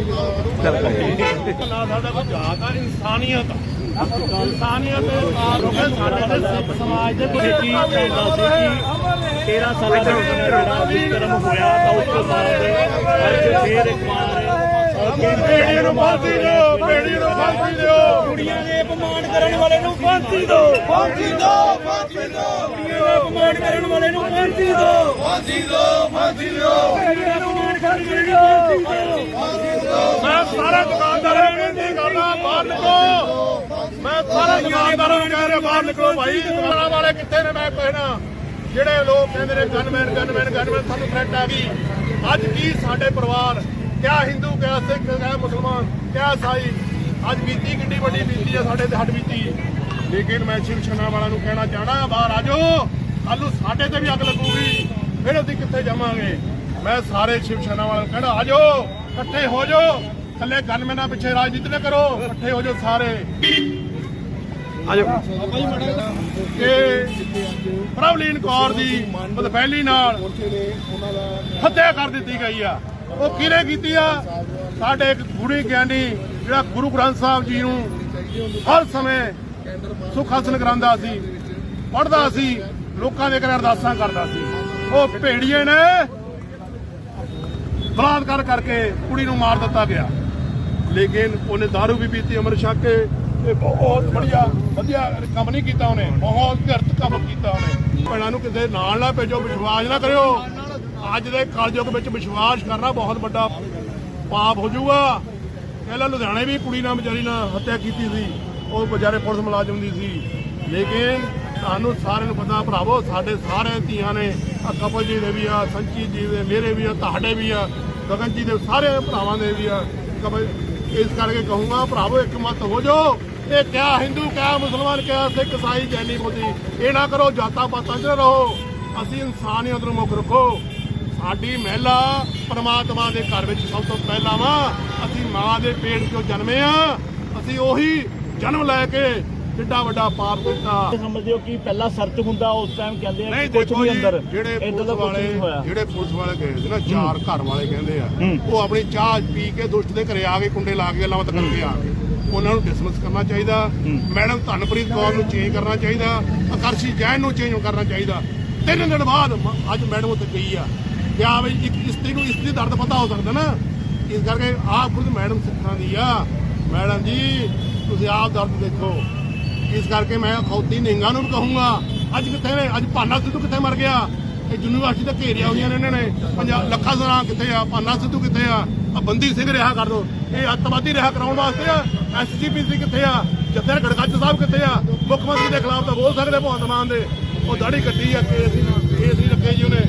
ਨਾ ਸਾਡਾ ਕੋਈ ਜਾਤ ਆ ਇਨਸਾਨੀਅਤ ਇਨਸਾਨੀਅਤ ਦੇ ਕਿਉਂਕਿ ਸਾਡੇ ਸਿੱਖ ਸਮਾਜ ਦੇ ਤੁਸੀਂ ਕੀ ਕਹਿੰਦਾ ਸੀ ਕਿ 13 ਸਾਲਾਂ ਦਾ ਜਿਹੜਾ ਵਿਕਰਮ ਹੋਇਆ, ਤਾਂ ਉਸ ਤੋਂ ਬਾਅਦ ਅੱਜ ਫੇਰ ਇੱਕ ਵਾਰ ਪੇੜੀ ਨੂੰ ਫਾਂਸੀ ਦਿਓ ਪੇੜੀ ਨੂੰ ਫਾਂਸੀ ਦਿਓ ਕੁੜੀਆਂ ਦੇ ਅਪਮਾਨ ਕਰਨ ਵਾਲੇ ਨੂੰ ਫਾਂਸੀ ਦਿਓ ਫਾਂਸੀ ਦਿਓ ਫਾਂਸੀ ਦਿਓ ਕੁੜੀਆਂ ਦਾ ਅਪਮਾਨ ਕਰਨ ਵਾਲੇ ਨੂੰ ਫਾਂਸੀ ਦਿਓ ਫਾਂਸੀ ਦਿਓ ਫਾਂਸੀ ਦਿਓ ਕੁੜੀਆਂ ਦਾ ਅਪਮਾਨ ਕਰਨ ਵਾਲੇ ਨੂੰ ਫਾਂਸੀ ਦਿਓ ਮੈਂ ਸਾਰੇ ਦੁਕਾਨਦਾਰਾਂ ਨੂੰ ਬੇਨਤੀ ਕਰਦਾ ਬਾਹਰ ਨਿਕਲੋ। ਮੈਂ ਸਾਰੇ ਦੁਕਾਨਦਾਰਾਂ ਨੂੰ ਕਹਿ ਰਿਹਾ, ਬਾਹਰ ਨਿਕਲੋ। ਭਾਈ ਦੁਕਾਨਾਂ ਵਾਲੇ ਕਿੱਥੇ ਨੇ ਮੈਂ ਕਹਿਣਾ ਜਿਹੜੇ ਲੋਕ ਕਹਿੰਦੇ ਨੇ ਗਨਮੈਨ ਗਨਮੈਨ ਗਨਮੈਨ ਸਾਨੂੰ ਥ੍ਰੈਟ ਆ ਗਈ ਅੱਜ ਕੀ ਸਾਡੇ ਪਰਿਵਾਰ ਕਿਆ ਹਿੰਦੂ ਕਿਆ ਸਿੱਖ ਕਿਆ ਮੁਸਲਮਾਨ ਕਿਆ ਸਾਈ ਅੱਜ ਬੀਤੀ ਕਿੰਨੀ ਵੱਡੀ ਬੀਤੀ ਆ ਸਾਡੇ ਤੇ ਹੱਡ ਬੀਤੀ। ਲੇਕਿਨ ਮੈਂ ਸ਼ਿਵ ਸੈਨਾ ਵਾਲਿਆਂ ਨੂੰ ਕਹਿਣਾ ਚਾਹਣਾ ਬਾਹਰ ਆ ਜਾਓ। ਕੱਲ ਨੂੰ ਸਾਡੇ ਤੇ ਵੀ ਅੱਗ ਲੱਗੂਗੀ। ਫਿਰ ਅਸੀਂ ਕਿੱਥੇ ਜਾਵਾਂਗੇ? ਮੈਂ ਸਾਰੇ ਸ਼ਿਵ ਸੈਨਾ ਵਾਲਿਆਂ ਨੂੰ ਕਹਿਣਾ ਆ ਜਾਓ ਇਕੱਠੇ ਹੋ ਜਾਓ। ਥੱਲੇ ਗਨਮੈਨਾਂ ਪਿੱਛੇ ਰਾਜਨੀਤੀ ਨਾ ਕਰੋ ਇਕੱਠੇ ਹੋ ਜਾਓ ਸਾਰੇ। ਪ੍ਰਭਲੀਨ ਕੌਰ ਦੀ ਬਦਫੈਲੀ ਨਾਲ ਹੱਤਿਆ ਕਰ ਦਿੱਤੀ ਗਈ ਆ। ਉਹ ਕਿਹਨੇ ਕੀਤੀ ਆ? ਸਾਡੇ ਇੱਕ ਗੁੜੀ ਗਿਆਨੀ, ਜਿਹੜਾ ਗੁਰੂ ਗ੍ਰੰਥ ਸਾਹਿਬ ਜੀ ਨੂੰ ਹਰ ਸਮੇਂ ਸੁਖ ਹਾਸਲ ਕਰਾਉਂਦਾ ਸੀ, ਪੜ੍ਹਦਾ ਸੀ, ਲੋਕਾਂ ਦੇ ਘਰ ਅਰਦਾਸਾਂ ਕਰਦਾ ਸੀ। ਉਹ ਭੇੜੀਏ ਨੇ ਬਲਾਤਕਾਰ ਕਰਕੇ ਕੁੜੀ ਨੂੰ ਮਾਰ ਦਿੱਤਾ ਗਿਆ। ਲੇਕਿਨ ਉਹਨੇ दारू ਵੀ ਪੀਤੀ, ਅਮਰ ਛਕ ਕੇ। ਇਹ ਬਹੁਤ ਵਧੀਆ ਵਧੀਆ ਕੰਮ ਨਹੀਂ ਕੀਤਾ ਉਹਨੇ। ਬਹੁਤ ਘਰਤ ਕੰਮ ਕੀਤਾ ਉਹਨੇ। ਭੈਣਾਂ ਨੂੰ ਕਿਸੇ ਨਾਲ ਨਾ ਭੇਜੋ, ਵਿਸ਼ਵਾਸ ਨਾ ਕਰਿਓ। ਅੱਜ ਦੇ ਕਲਯੁਗ ਵਿੱਚ ਵਿਸ਼ਵਾਸ ਕਰਨਾ ਬਹੁਤ ਵੱਡਾ ਪਾਪ ਹੋ ਜਾਊਗਾ। ਪਹਿਲਾਂ ਲੁਧਿਆਣੇ ਵੀ ਕੁੜੀ ਨਾਲ ਵਿਚਾਰੀ ਨਾਲ ਹੱਤਿਆ ਕੀਤੀ ਸੀ। ਉਹ ਵਿਚਾਰੇ ਪੁਲਿਸ ਮੁਲਾਜ਼ਮ ਦੀ ਸੀ। ਲੇਕਿਨ ਤੁਹਾਨੂੰ ਸਾਰਿਆਂ ਨੂੰ ਪਤਾ ਭਰਾਵੋ, ਸਾਡੇ ਸਾਰੇ ਧੀਆਂ ਨੇ ਆ ਕਪਲ ਜੀ ਦੇ ਵੀ ਆ ਸੰਚੀ ਜੀ ਦੇ ਮੇਰੇ ਵੀ ਆ, ਤੁਹਾਡੇ ਵੀ ਆ, ਗਗਨ ਜੀ ਦੇ ਸਾਰੇ ਭਰਾਵਾਂ ਦੇ ਵੀ ਆ। ਕਪਲ, ਇਸ ਕਰਕੇ ਕਹੂੰਗਾ ਭਰਾਵੋ, ਇੱਕ ਮਤ ਹੋ ਜਾਓ, ਇਹ ਕਿਆ ਹਿੰਦੂ, ਕਿਆ ਮੁਸਲਮਾਨ, ਕਿਆ ਸਿੱਖ ਇਸਾਈ ਜੈਨੀ, ਬੋਧੀ, ਇਹ ਨਾ ਕਰੋ ਜਾਤਾਂ ਪਾਤਾਂ 'ਚ ਰਹੋ। ਅਸੀਂ ਇਨਸਾਨੀਅਤ ਨੂੰ ਮੁੱਖ ਰੱਖੋ। ਸਾਡੀ ਮਹਿਲਾ ਪਰਮਾਤਮਾ ਦੇ ਘਰ ਵਿੱਚ ਸਭ ਤੋਂ ਪਹਿਲਾਂ ਵਾ ਅਸੀਂ ਮਾਂ ਦੇ ਪੇਟ 'ਚੋਂ ਜਨਮੇ ਆ। ਅਸੀਂ ਉਹੀ ਜਨਮ ਲੈ ਕੇ ਜਿੱਡਾ ਵੱਡਾ ਪਾਪ ਕੀਤਾ। ਸਮਝਦੇ ਹੋ ਕਿ ਪਹਿਲਾਂ ਸਰਚ ਹੁੰਦਾ ਉਸ ਟਾਈਮ ਕਹਿੰਦੇ ਆ ਕਿ ਕੁਝ ਨਹੀਂ ਅੰਦਰ। ਜਿਹੜੇ ਪੁਲਿਸ ਵਾਲੇ ਜਿਹੜੇ ਪੁਲਿਸ ਵਾਲੇ ਗਏ ਸੀ ਨਾ ਚਾਰ ਘਰ ਵਾਲੇ ਕਹਿੰਦੇ ਆ। ਉਹ ਆਪਣੀ ਚਾਹ ਪੀ ਕੇ ਦੁਸ਼ਟ ਦੇ ਘਰੇ ਆ ਕੇ ਕੁੰਡੇ ਲਾ ਕੇ ਲਾਵਤ ਕਰਕੇ ਆ। ਗਏ ਉਹਨਾਂ ਨੂੰ ਡਿਸਮਿਸ ਕਰਨਾ ਚਾਹੀਦਾ। ਮੈਡਮ ਧਨਪ੍ਰੀਤ ਕੌਰ ਨੂੰ ਚੇਂਜ ਕਰਨਾ ਚਾਹੀਦਾ। ਆਕਰਸ਼ੀ ਜੈਨ ਨੂੰ ਚੇਂਜ ਕਰਨਾ ਚਾਹੀਦਾ। ਤਿੰਨ ਦਿਨ ਬਾਅਦ ਅੱਜ ਮੈਡਮ ਉੱਥੇ ਗਈ ਆ। ਕਿ ਆ ਬਈ ਇੱਕ ਇਸਤਰੀ ਨੂੰ ਇਸਤਰੀ ਦਰਦ ਪਤਾ ਹੋ ਸਕਦਾ ਨਾ। ਇਸ ਕਰਕੇ ਆਪ ਖੁਦ ਮੈਡਮ ਸਿੱਖਾਂ ਦੀ ਆ। ਮੈਡਮ ਜੀ, ਤੁਸੀਂ ਆਪ ਦਰਦ ਦੇਖੋ। ਇਸ ਕਰਕੇ ਮੈਂ ਅਖੌਤੀ ਨਿੰਗਾ ਨੂੰ ਵੀ ਕਹੂੰਗਾ, ਅੱਜ ਕਿੱਥੇ ਨੇ? ਅੱਜ ਪਾਨਾ ਸਿੱਧੂ ਕਿੱਥੇ ਮਰ ਗਿਆ? ਇਹ ਯੂਨੀਵਰਸਿਟੀ ਤਾਂ ਘੇਰੀਆਂ ਹੋਈਆਂ ਨੇ ਇਹਨਾਂ ਨੇ। ਪੰਜਾਬ ਲੱਖਾਂ ਸਰਾਂ ਕਿੱਥੇ ਆ? ਭਾਨਾ ਸਿੱਧੂ ਕਿੱਥੇ ਆ? ਆ ਬੰਦੀ ਸਿੰਘ ਰਿਹਾ ਕਰ ਦੋ। ਇਹ ਅੱਤਵਾਦੀ ਰਿਹਾ ਕਰਾਉਣ ਵਾਸਤੇ ਆ। ਐਸਜੀਪੀਸੀ ਕਿੱਥੇ ਆ? ਜੱਥੇ ਗੜਗੱਜ ਸਾਹਿਬ ਕਿੱਥੇ ਆ? ਮੁੱਖ ਮੰਤਰੀ ਦੇ ਖਿਲਾਫ ਤਾਂ ਬੋਲ ਸਕਦੇ ਭਗਵੰਤ ਮਾਨ ਦੇ। ਉਹ ਦਾੜੀ ਕੱਟੀ ਆ ਕੇਸ ਕੇਸ ਰੱਖੇ ਜੀ ਉਹਨੇ।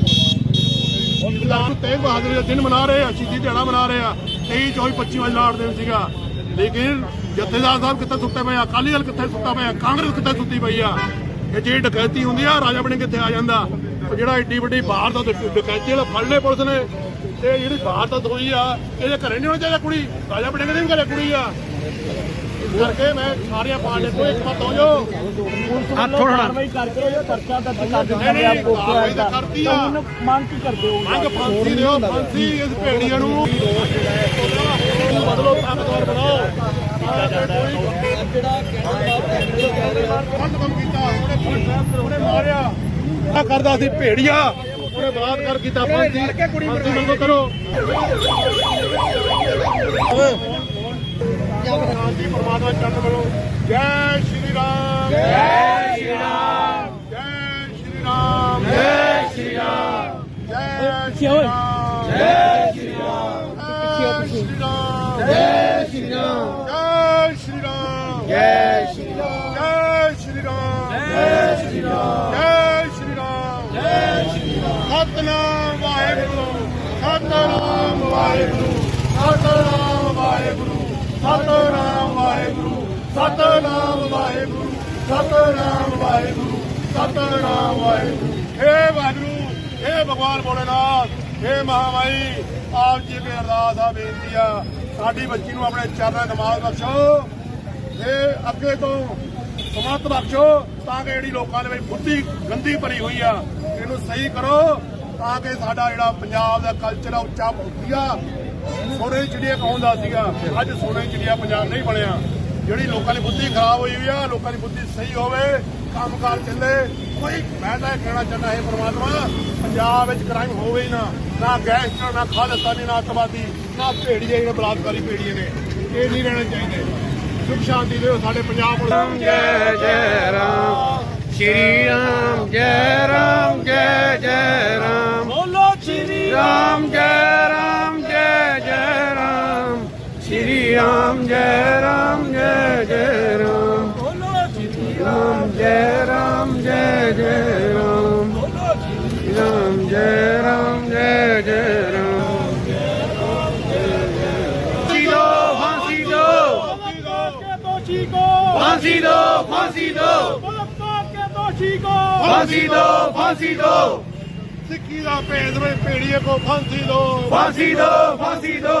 ਗੁਰੂ ਤੇਗ ਬਹਾਦਰ ਦਾ ਦਿਨ ਮਨਾ ਰਹੇ ਆ, ਸ਼ਹੀਦੀ ਦਿਹਾੜਾ ਮਨਾ ਰਹੇ ਆ 23 24 25 ਵਜੇ ਲਾੜ ਦਿਨ ਸੀਗਾ। ਲੇਕਿਨ ਜਥੇਦਾਰ ਸਾਹਿਬ ਕਿੱਥੇ ਸੁੱਤੇ ਪਏ ਆ, ਅਕਾਲੀ ਦਲ ਕਿੱਥੇ ਸੁੱਤਾ ਪਿਆ, ਕਾਂਗਰਸ ਕਿੱਥੇ ਸੁੱਤੀ ਪਈ ਆ? ਇਹ ਜਿਹੜੀ ਡਕੈਤੀ ਹੁੰਦੀ ਆ, ਰਾਜਾ ਬਣੇ ਕਿੱਥੇ ਆ ਜਾਂਦਾ। ਉਹ ਜਿਹੜਾ ਏਡੀ ਵੱਡੀ ਬਾਹਰ ਦਾ ਡਕੈਤੀ ਵਾਲਾ ਫੜ ਲਏ ਪੁਲਿਸ ਨੇ। ਤੇ ਜਿਹੜੀ ਬਾਹਰ ਦਾ ਹੋਈ ਆ, ਇਹਦੇ ਘਰੇ ਨਹੀਂ ਹੋਣੀ ਚਾਹੀਦਾ ਕੁੜੀ, ਰਾਜਾ ਬਣੇ ਦੇ ਵੀ ਘਰੇ ਕੁੜੀ ਆ। ਕਰਕੇ ਮੈਂ ਸਾਰੀਆਂ ਪਾਰਟੀਆਂ ਤੋਂ ਇੱਕ ਮਤ ਹੋ ਜਾਓ ਹੱਥ ਕਾਰਵਾਈ ਕਰਕੇ ਇਹ ਪਰਚਾ ਦਰਜ ਕਰ ਦਿੰਦੇ ਨੇ ਕਾਰਵਾਈ ਤਾਂ ਆ। ਮੰਗ ਕੀ ਕਰਦੇ ਹੋ? ਮੰਗ ਫਾਂਸੀ ਦਿਓ ਫਾਂਸੀ ਇਸ ਭੇੜੀਆਂ ਨੂੰ। ਬਦਲੋ ਤਾਕਤਵਰ ਬਣਾਓ ਗਲਤ ਕੰਮ ਕੀਤਾ ਉਹਨੇ ਉਹਨੇ ਮਾਰਿਆ। ਆ ਕਰਦਾ ਸੀ ਭੇੜੀਆ ਉਹਨੇ ਬਲਾਤਕਾਰ ਕੀਤਾ ਫਾਂਸੀ। ਫਾਂਸੀ ਮੰਗੋ ਕਰੋ। ਸ਼ਾਂਤੀ ਪਰਮਾਤਮਾ ਚੰਨ ਵੱਲੋਂ ਜੈ ਸ਼੍ਰੀ ਰਾਮ ਜੈ ਸ਼੍ਰੀ ਰਾਮ ਜੈ ਸ਼੍ਰੀ ਰਾਮ ਜੈ ਸ਼੍ਰੀ ਰਾਮ ਜੈ ਸ਼੍ਰੀ ਰਾਮ ਜੈ ਸ਼੍ਰੀ ਰਾਮ ਜੈ ਸ਼੍ਰੀ ਰਾਮ ਜੈ ਸ਼੍ਰੀ ਰਾਮ ਜੈ ਸ਼੍ਰੀ ਰਾਮ ਜੈ ਸ਼੍ਰੀ ਰਾਮ ਜੈ ਸ਼੍ਰੀ ਰਾਮ ਜੈ ਸ਼੍ਰੀ ਰਾਮ ਜੈ ਸ਼੍ਰੀ ਰਾਮ ਜੈ ਸ਼੍ਰੀ ਰਾਮ ਸਤਨਾਮ ਵਾਹਿਗੁਰੂ ਸਤਨਾਮ ਵਾਹਿਗੁਰੂ ਸਤਨਾਮ ਵਾਹਿਗੁਰੂ ਸਤਨਾਮ ਵਾਹਿਗੁਰੂ ਸਤਨਾਮ ਵਾਹਿਗੁਰੂ ਸਤਨਾਮ ਵਾਹਿਗੁਰੂ ਸਤਨਾਮ ਵਾਹਿਗੁਰੂ। ਹੇ ਵਾਹਿਗੁਰੂ, ਹੇ ਭਗਵਾਨ ਭੋਲੇਨਾਥ, ਹੇ ਮਹਾਮਾਈ, ਆਪ ਜੀ ਅੱਗੇ ਅਰਦਾਸ ਆ, ਬੇਨਤੀ ਆ। ਸਾਡੀ ਬੱਚੀ ਨੂੰ ਆਪਣੇ ਚਰਨਾਂ ਨਮਾਜ਼ ਬਖਸ਼ੋ। ਇਹ ਅੱਗੇ ਤੋਂ ਸਮਤ ਬਖਸ਼ੋ, ਤਾਂ ਕਿ ਜਿਹੜੀ ਲੋਕਾਂ ਦੇ ਵਿੱਚ ਬੁੱਧੀ, ਗੰਦੀ ਭਰੀ ਹੋਈ ਆ, ਇਹਨੂੰ ਸਹੀ ਕਰੋ, ਤਾਂ ਕਿ ਸਾਡਾ ਜਿਹੜਾ ਪੰਜਾਬ ਦਾ ਕਲਚਰ ਆ, ਉੱਚਾ ਉੱਠੀਆ ਸੋਨੇ ਦੀ ਚਿੜੀਆ ਕੌਣ ਦਾ ਸੀਗਾ। ਅੱਜ ਸੋਨੇ ਦੀ ਚਿੜੀਆ ਪੰਜਾਬ ਨਹੀਂ ਬਣਿਆ। ਜਿਹੜੀ ਲੋਕਾਂ ਦੀ ਬੁੱਧੀ ਖਰਾਬ ਹੋਈ ਹੋਈ ਆ ਲੋਕਾਂ ਦੀ ਬੁੱਧੀ ਸਹੀ ਹੋਵੇ ਕੰਮਕਾਰ ਚੱਲੇ। ਕੋਈ ਮੈਂ ਤਾਂ ਇਹ ਕਹਿਣਾ ਚਾਹੁੰਦਾ ਹੈ ਪ੍ਰਮਾਤਮਾ ਪੰਜਾਬ ਵਿੱਚ ਕ੍ਰਾਈਮ ਹੋਵੇ ਹੀ ਨਾ। ਨਾ ਗੈਂਗਸਟਰ ਨਾ ਖਾਲਸਤਾਨੀ ਨਾ ਅੱਤਵਾਦੀ ਨਾ ਭੇੜੀਏ ਜਿਹੜੇ ਬਲਾਤਕਾਰੀ ਭੇੜੀਏ ਨੇ। ਇਹ ਨਹੀਂ ਰਹਿਣੇ ਚਾਹੀਦੇ। ਸੁਖ ਸ਼ਾਂਤੀ ਦਿਓ ਸਾਡੇ ਪੰਜਾਬ ਨੂੰ ਜੈ ਜੈ ਰਾਮ। ਸ਼੍ਰੀ ਰਾਮ ਜੈ ਰਾਮ ਜੈ ਜੈ ਰਾਮ। ਬੋਲੋ ਸ਼੍ਰੀ ਰਾਮ ਜੈ ਰਾਮ ਜੈ ਰਾਮ ਜੈ ਜੈ ਰਾਮ। ਬੋਲੋ ਜੀ ਰਾਮ ਜੈ ਰਾਮ ਜੈ ਜੈ ਰਾਮ। ਬੋਲੋ ਜੀ ਰਾਮ ਜੈ ਰਾਮ ਜੈ ਜੈ ਰਾਮ। ਫਾਂਸੀ ਦੋ ਫਾਂਸੀ ਦੋ। ਦੋਸ਼ੀ ਕੋ ਫਾਂਸੀ ਦੋ ਫਾਂਸੀ ਦੋ। ਬਲਾਤਕਾਰ ਕੇ ਦੋਸ਼ੀ ਕੋ ਫਾਂਸੀ ਦੋ ਫਾਂਸੀ ਦੋ। ਸਿੱਖੀ ਦਾ ਭੇਦ ਵਿੱਚ ਭੇੜੀਏ ਕੋ ਫਾਂਸੀ ਦੋ। ਫਾਂਸੀ ਦੋ ਫਾਂਸੀ ਦੋ।